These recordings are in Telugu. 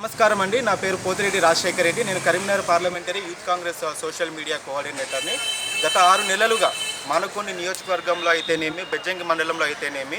నమస్కారం అండి. నా పేరు పోతిరెడ్డి రాజశేఖర్ రెడ్డి. నేను Karimnagar parliamentary youth Congress social media కోఆర్డినేటర్ని. గత ఆరు నెలలుగా మానకొండ నియోజకవర్గంలో అయితేనేమి బెజ్జంగి మండలంలో అయితేనేమి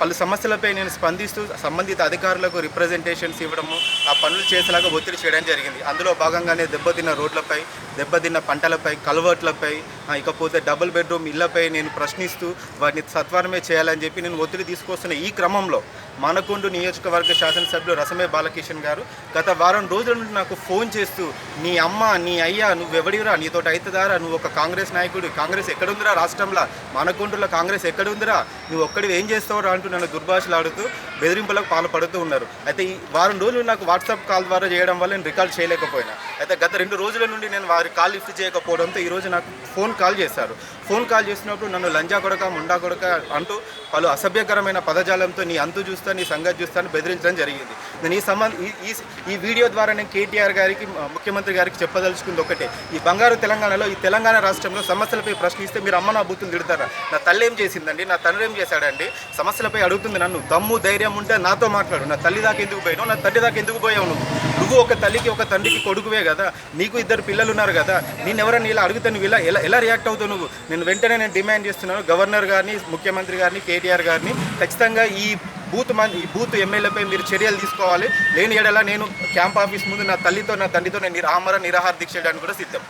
పలు సమస్యలపై నేను స్పందిస్తూ సంబంధిత అధికారులకు రిప్రజెంటేషన్స్ ఇవ్వడము ఆ పనులు చేసేలాగా ఒత్తిడి చేయడం జరిగింది. అందులో భాగంగానే దెబ్బతిన్న రోడ్లపై దెబ్బతిన్న పంటలపై కల్వర్ట్లపై ఇకపోతే డబుల్ బెడ్రూమ్ ఇళ్ళపై నేను ప్రశ్నిస్తూ వాటిని సత్వరమే చేయాలని చెప్పి నేను ఒత్తిడి తీసుకొస్తున్న ఈ క్రమంలో మనకొండు నియోజకవర్గ శాసనసభ్యులు రసమే బాలకిషన్ గారు గత వారం రోజుల నుండి నాకు ఫోన్ చేస్తూ నీ అమ్మ నీ అయ్యా నువ్వెవడిరా నీతోటి అవుతుందారా నువ్వు ఒక కాంగ్రెస్ నాయకుడు కాంగ్రెస్ ఎక్కడుందిరా రాష్ట్రంలో? మానకొండలో కాంగ్రెస్ ఎక్కడుందిరా? నువ్వు ఒక్కడివి ఏం చేస్తావురా? అంటూ నన్ను దుర్భాషలాడుతూ బెదిరింపులకు పాల్పడుతూ ఉన్నారు. అయితే ఈ వారం రోజులు నాకు వాట్సాప్ కాల్ ద్వారా చేయడం వల్ల నేను రికార్డ్ చేయలేకపోయినా. అయితే గత రెండు రోజుల నుండి నేను వారి కాల్ లిఫ్ట్ చేయకపోవడంతో ఈరోజు నాకు ఫోన్ కాల్ చేశారు. ఫోన్ కాల్ చేసినప్పుడు నన్ను లంజా కొడక ముండా కొడక అంటూ పలు అసభ్యకరమైన పదజాలంతో నీ అంతు చూస్తా నీ సంగతి చూస్తా అని బెదిరించడం జరిగింది. నేను ఈ సంబంధ ఈ- ఈ వీడియో ద్వారా నేను కేటీఆర్ గారికి ముఖ్యమంత్రి గారికి చెప్పదలుచుకుంది ఒకటే. ఈ బంగారు తెలంగాణలో ఈ తెలంగాణ రాష్ట్రంలో సమస్యలపై ప్రశ్నిస్తే మీరు అమ్మ నా బూతులు తిడతారా? నా తల్లి ఏం చేసిందండి? నా తండ్రి ఏం చేశాడండి? సమస్యలపై అడుగుతుంది నన్ను. దమ్ము ధైర్యం ఉంటే నాతో మాట్లాడు. నా తల్లి దాకా ఎందుకు పోయావు? నా తండ్రి దాకా ఎందుకు పోయావు నువ్వు? నువ్వు ఒక తల్లికి ఒక తండ్రికి కొడుకువే కదా. నీకు ఇద్దరు పిల్లలు ఉన్నారు కదా. నేను ఎవరైనా ఇలా అడిగితే నువ్వు ఇలా ఎలా ఎలా రియాక్ట్ అవుతావు నువ్వు? నేను వెంటనే నేను డిమాండ్ చేస్తున్నాను. గవర్నర్ గారిని ముఖ్యమంత్రి గారిని కేటీఆర్ గారిని ఖచ్చితంగా ఈ బూత్ మన్ ఈ బూత్ ఎమ్మెల్యేపై మీరు చర్యలు తీసుకోవాలి. లేని ఎడలా నేను క్యాంప్ ఆఫీస్ ముందు నా తల్లితో నా తండ్రితో నేను నిరా- ఆమర నిరాహార దీక్ష చేయడానికి కూడా సిద్ధం.